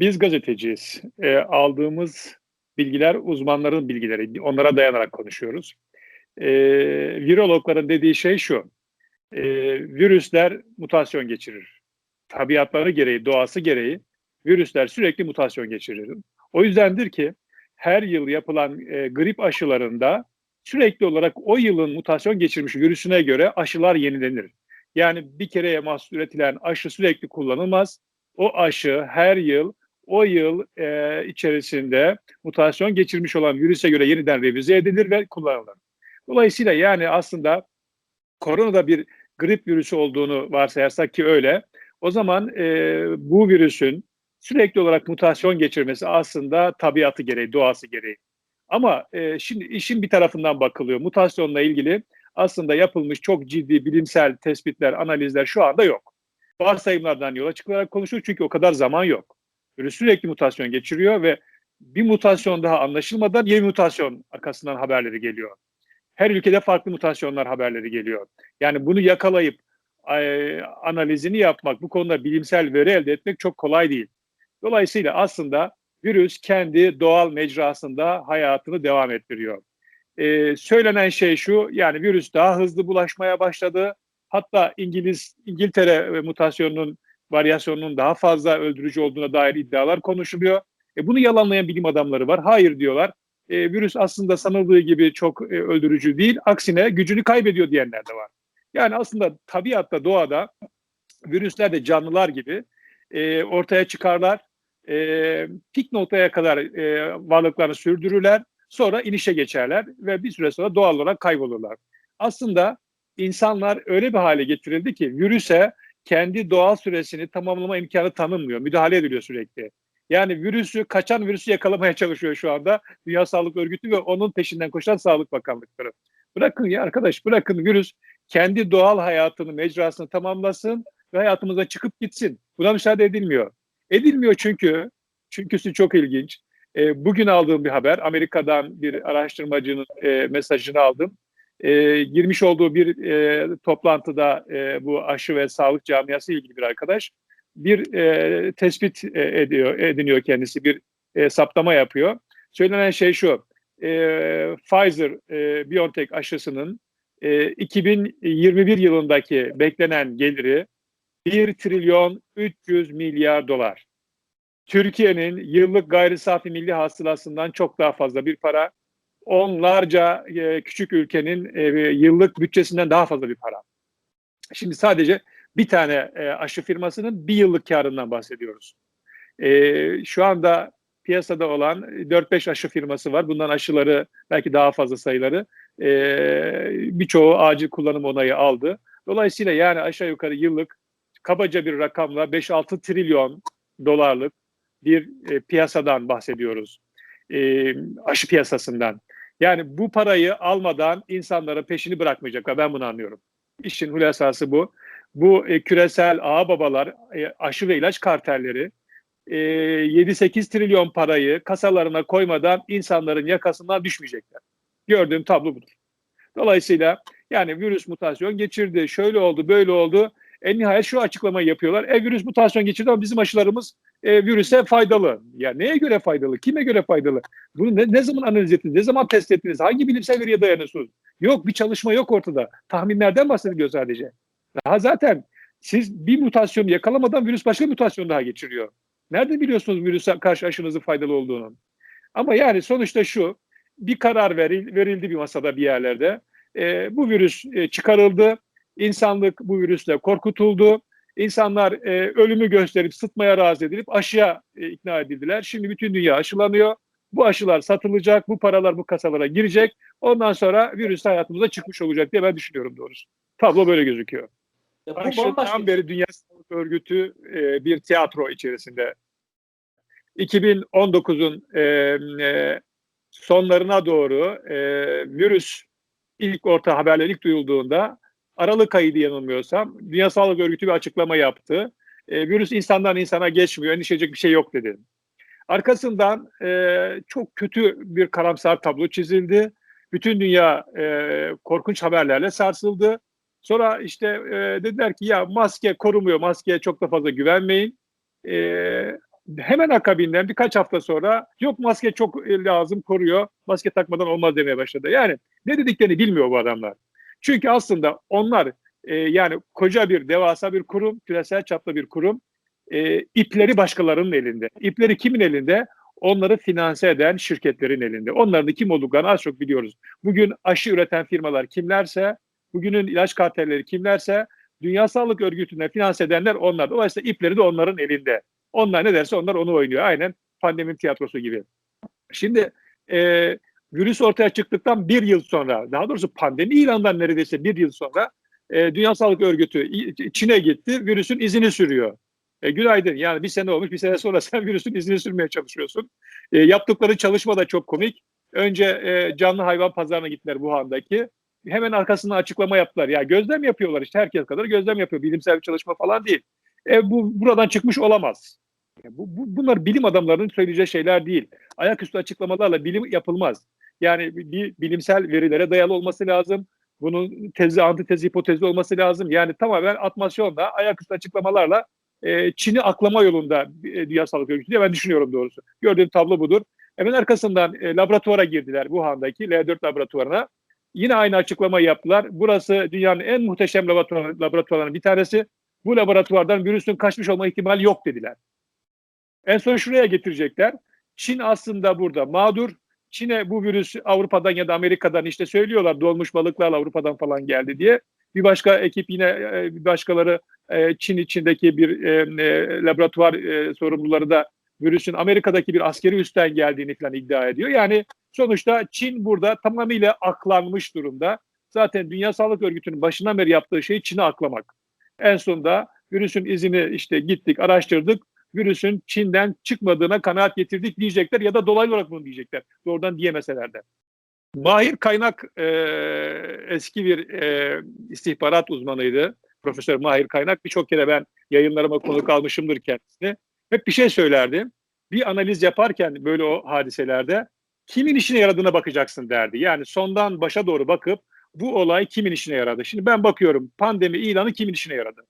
biz gazeteciyiz. E, aldığımız bilgiler uzmanların bilgileri. Onlara dayanarak konuşuyoruz. E, virologların dediği şey şu. E, virüsler mutasyon geçirir. Tabiatları gereği, doğası gereği virüsler sürekli mutasyon geçirir. O yüzdendir ki her yıl yapılan e, grip aşılarında sürekli olarak o yılın mutasyon geçirmiş virüsüne göre aşılar yenilenir. Yani bir kereye mahsus üretilen aşı sürekli kullanılmaz. O aşı her yıl o yıl e, içerisinde mutasyon geçirmiş olan virüse göre yeniden revize edilir ve kullanılır. Dolayısıyla yani aslında koronada bir grip virüsü olduğunu varsayarsak ki öyle, o zaman e, bu virüsün sürekli olarak mutasyon geçirmesi aslında tabiatı gereği, doğası gereği. Ama e, şimdi işin bir tarafından bakılıyor. Mutasyonla ilgili aslında yapılmış çok ciddi bilimsel tespitler, analizler şu anda yok. Varsayımlardan yola çıkılarak konuşuyor çünkü o kadar zaman yok. Virüs sürekli mutasyon geçiriyor ve bir mutasyon daha anlaşılmadan yeni mutasyon arkasından haberleri geliyor. Her ülkede farklı mutasyonlar haberleri geliyor. Yani bunu yakalayıp e, analizini yapmak, bu konuda bilimsel veri elde etmek çok kolay değil. Dolayısıyla aslında virüs kendi doğal mecrasında hayatını devam ettiriyor. Ee, söylenen şey şu, yani virüs daha hızlı bulaşmaya başladı. Hatta İngiliz İngiltere mutasyonunun varyasyonunun daha fazla öldürücü olduğuna dair iddialar konuşuluyor. E, bunu yalanlayan bilim adamları var. Hayır diyorlar. E, virüs aslında sanıldığı gibi çok e, öldürücü değil. Aksine gücünü kaybediyor diyenler de var. Yani aslında tabiatta, doğada virüsler de canlılar gibi e, ortaya çıkarlar e, pik noktaya kadar e, varlıklarını sürdürürler. Sonra inişe geçerler ve bir süre sonra doğal olarak kaybolurlar. Aslında insanlar öyle bir hale getirildi ki virüse kendi doğal süresini tamamlama imkanı tanınmıyor. Müdahale ediliyor sürekli. Yani virüsü, kaçan virüsü yakalamaya çalışıyor şu anda Dünya Sağlık Örgütü ve onun peşinden koşan Sağlık Bakanlıkları. Bırakın ya arkadaş, bırakın virüs kendi doğal hayatını, mecrasını tamamlasın ve hayatımıza çıkıp gitsin. Buna müsaade edilmiyor. Edilmiyor çünkü, çünküsü çok ilginç. E, bugün aldığım bir haber, Amerika'dan bir araştırmacının e, mesajını aldım. E, girmiş olduğu bir e, toplantıda e, bu aşı ve sağlık camiası ilgili bir arkadaş bir e, tespit e, ediyor, ediniyor kendisi, bir e, saptama yapıyor. Söylenen şey şu, e, Pfizer, e, BioNTech aşısının e, 2021 yılındaki beklenen geliri 1 trilyon 300 milyar dolar. Türkiye'nin yıllık gayri safi milli hasılasından çok daha fazla bir para. Onlarca e, küçük ülkenin e, yıllık bütçesinden daha fazla bir para. Şimdi sadece bir tane e, aşı firmasının bir yıllık karından bahsediyoruz. E, şu anda piyasada olan 4-5 aşı firması var. Bundan aşıları belki daha fazla sayıları. E, birçoğu acil kullanım onayı aldı. Dolayısıyla yani aşağı yukarı yıllık kabaca bir rakamla 5-6 trilyon dolarlık bir e, piyasadan bahsediyoruz. E, aşı piyasasından. Yani bu parayı almadan insanlara peşini bırakmayacaklar. Ben bunu anlıyorum. İşin hulasası bu. Bu e, küresel ağababalar, e, aşı ve ilaç kartelleri e, 7-8 trilyon parayı kasalarına koymadan insanların yakasından düşmeyecekler. Gördüğüm tablo budur. Dolayısıyla yani virüs mutasyon geçirdi, şöyle oldu, böyle oldu. En nihayet şu açıklamayı yapıyorlar. E virüs mutasyon geçirdi ama bizim aşılarımız e, virüse faydalı. Ya neye göre faydalı? Kime göre faydalı? Bunu ne, ne zaman analiz ettiniz? Ne zaman test ettiniz? Hangi bilimsel veriye dayanıyorsunuz? Yok bir çalışma yok ortada. Tahminlerden bahsediliyor sadece. Daha zaten siz bir mutasyonu yakalamadan virüs başka bir mutasyon daha geçiriyor. Nerede biliyorsunuz virüse karşı aşınızın faydalı olduğunu? Ama yani sonuçta şu, bir karar veril, verildi bir masada bir yerlerde. E, bu virüs e, çıkarıldı İnsanlık bu virüsle korkutuldu. İnsanlar e, ölümü gösterip sıtmaya razı edilip aşıya e, ikna edildiler. Şimdi bütün dünya aşılanıyor. Bu aşılar satılacak, bu paralar bu kasalara girecek. Ondan sonra virüs hayatımıza çıkmış olacak diye ben düşünüyorum doğrusu. Tablo böyle gözüküyor. Ya bu Aşıdan beri Dünya Sağlık Örgütü e, bir tiyatro içerisinde. 2019'un e, e, sonlarına doğru e, virüs ilk orta haberler ilk duyulduğunda Aralık ayıydı yanılmıyorsam. Dünya Sağlık Örgütü bir açıklama yaptı. E, virüs insandan insana geçmiyor, endişecek bir şey yok dedi. Arkasından e, çok kötü bir karamsar tablo çizildi. Bütün dünya e, korkunç haberlerle sarsıldı. Sonra işte e, dediler ki ya maske korumuyor, maskeye çok da fazla güvenmeyin. E, Hemen akabinden birkaç hafta sonra yok maske çok e, lazım koruyor. Maske takmadan olmaz demeye başladı. Yani ne dediklerini bilmiyor bu adamlar. Çünkü aslında onlar e, yani koca bir devasa bir kurum, küresel çapta bir kurum. E, ipleri başkalarının elinde. İpleri kimin elinde? Onları finanse eden şirketlerin elinde. Onların kim olduklarını az çok biliyoruz. Bugün aşı üreten firmalar kimlerse, bugünün ilaç kartelleri kimlerse, Dünya Sağlık Örgütü'ne finanse edenler onlar. Dolayısıyla ipleri de onların elinde. Onlar ne derse onlar onu oynuyor. Aynen pandemi tiyatrosu gibi. Şimdi e, virüs ortaya çıktıktan bir yıl sonra, daha doğrusu pandemi ilanından neredeyse bir yıl sonra e, Dünya Sağlık Örgütü Çin'e gitti, virüsün izini sürüyor. E, günaydın. Yani bir sene olmuş, bir sene sonra sen virüsün izini sürmeye çalışıyorsun. E, yaptıkları çalışma da çok komik. Önce e, canlı hayvan pazarına gittiler Wuhan'daki. Hemen arkasından açıklama yaptılar. Ya gözlem yapıyorlar işte herkes kadar gözlem yapıyor. Bilimsel bir çalışma falan değil. E, bu buradan çıkmış olamaz. Bu, bu, bunlar bilim adamlarının söyleyeceği şeyler değil. Ayaküstü açıklamalarla bilim yapılmaz. Yani bir bilimsel verilere dayalı olması lazım. Bunun tezi, antitezi, hipotezi olması lazım. Yani tamamen atmasyonla, ayaküstü açıklamalarla e, Çin'i aklama yolunda e, Dünya Sağlık Örgütü diye ben düşünüyorum doğrusu. Gördüğüm tablo budur. Hemen arkasından e, laboratuvara girdiler Wuhan'daki L4 laboratuvarına. Yine aynı açıklamayı yaptılar. Burası dünyanın en muhteşem laboratuvar, laboratuvarlarının bir tanesi. Bu laboratuvardan virüsün kaçmış olma ihtimali yok dediler. En son şuraya getirecekler. Çin aslında burada mağdur. Çin'e bu virüs Avrupa'dan ya da Amerika'dan işte söylüyorlar dolmuş balıklarla Avrupa'dan falan geldi diye. Bir başka ekip yine e, bir başkaları e, Çin içindeki bir e, laboratuvar sorumluları da virüsün Amerika'daki bir askeri üstten geldiğini falan iddia ediyor. Yani sonuçta Çin burada tamamıyla aklanmış durumda. Zaten Dünya Sağlık Örgütü'nün başından beri yaptığı şey Çin'i aklamak. En sonunda virüsün izini işte gittik, araştırdık. Virüsün Çin'den çıkmadığına kanaat getirdik diyecekler ya da dolaylı olarak bunu diyecekler. Doğrudan diyemeseler de. Mahir Kaynak e, eski bir e, istihbarat uzmanıydı. Profesör Mahir Kaynak. Birçok kere ben yayınlarıma konuk almışımdır kendisini. Hep bir şey söylerdi. Bir analiz yaparken böyle o hadiselerde kimin işine yaradığına bakacaksın derdi. Yani sondan başa doğru bakıp bu olay kimin işine yaradı? Şimdi ben bakıyorum pandemi ilanı kimin işine yaradı?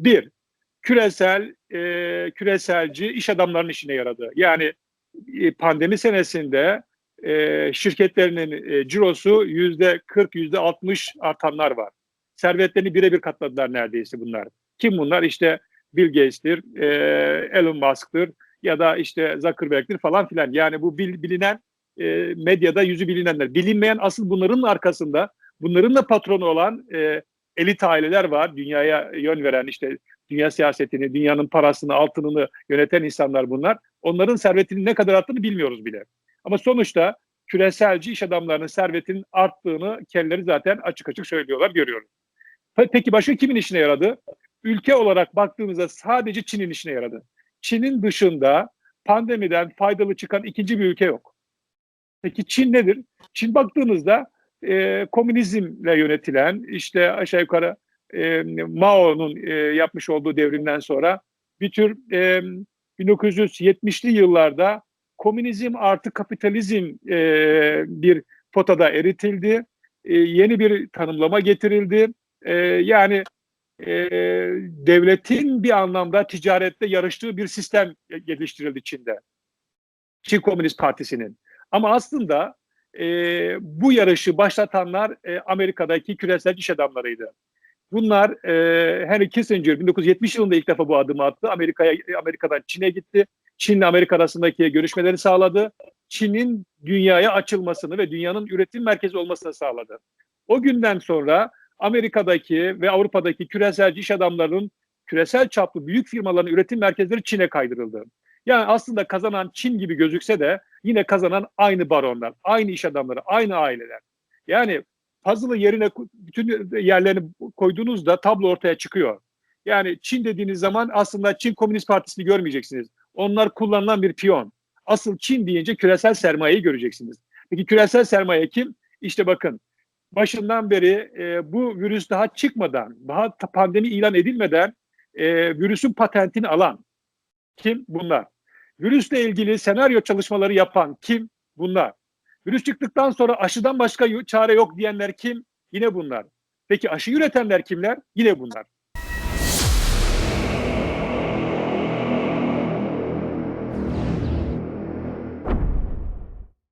Bir, küresel e, küreselci iş adamlarının işine yaradı. Yani e, pandemi senesinde e, şirketlerinin e, cirosu yüzde 40, yüzde 60 artanlar var. Servetlerini birebir katladılar neredeyse bunlar. Kim bunlar? İşte Bill Gates'tir, e, Elon Musk'tır ya da işte Zuckerberg'tir falan filan. Yani bu bil, bilinen e, medyada yüzü bilinenler. Bilinmeyen asıl bunların arkasında bunların da patronu olan e, elit aileler var. Dünyaya yön veren işte dünya siyasetini, dünyanın parasını, altınını yöneten insanlar bunlar. Onların servetinin ne kadar arttığını bilmiyoruz bile. Ama sonuçta küreselci iş adamlarının servetinin arttığını kendileri zaten açık açık söylüyorlar, görüyoruz. Peki başka kimin işine yaradı? Ülke olarak baktığımızda sadece Çin'in işine yaradı. Çin'in dışında pandemiden faydalı çıkan ikinci bir ülke yok. Peki Çin nedir? Çin baktığınızda e, komünizmle yönetilen işte aşağı yukarı e, Mao'nun e, yapmış olduğu devrimden sonra bir tür e, 1970'li yıllarda komünizm artı kapitalizm e, bir potada eritildi. E, yeni bir tanımlama getirildi. E, yani e, devletin bir anlamda ticarette yarıştığı bir sistem geliştirildi Çin'de. Çin Komünist Partisi'nin. Ama aslında e, bu yarışı başlatanlar e, Amerika'daki küresel iş adamlarıydı. Bunlar e, Henry Kissinger 1970 yılında ilk defa bu adımı attı. Amerika'ya Amerika'dan Çin'e gitti. Çin'le Amerika arasındaki görüşmeleri sağladı. Çin'in dünyaya açılmasını ve dünyanın üretim merkezi olmasını sağladı. O günden sonra Amerika'daki ve Avrupa'daki küresel iş adamlarının küresel çaplı büyük firmaların üretim merkezleri Çin'e kaydırıldı. Yani aslında kazanan Çin gibi gözükse de yine kazanan aynı baronlar, aynı iş adamları, aynı aileler. Yani puzzle'ı yerine bütün yerlerini koyduğunuzda tablo ortaya çıkıyor. Yani Çin dediğiniz zaman aslında Çin Komünist Partisi'ni görmeyeceksiniz. Onlar kullanılan bir piyon. Asıl Çin deyince küresel sermayeyi göreceksiniz. Peki küresel sermaye kim? İşte bakın başından beri e, bu virüs daha çıkmadan, daha pandemi ilan edilmeden e, virüsün patentini alan kim? Bunlar. Virüsle ilgili senaryo çalışmaları yapan kim? Bunlar. Virüs çıktıktan sonra aşıdan başka çare yok diyenler kim? Yine bunlar. Peki aşı üretenler kimler? Yine bunlar.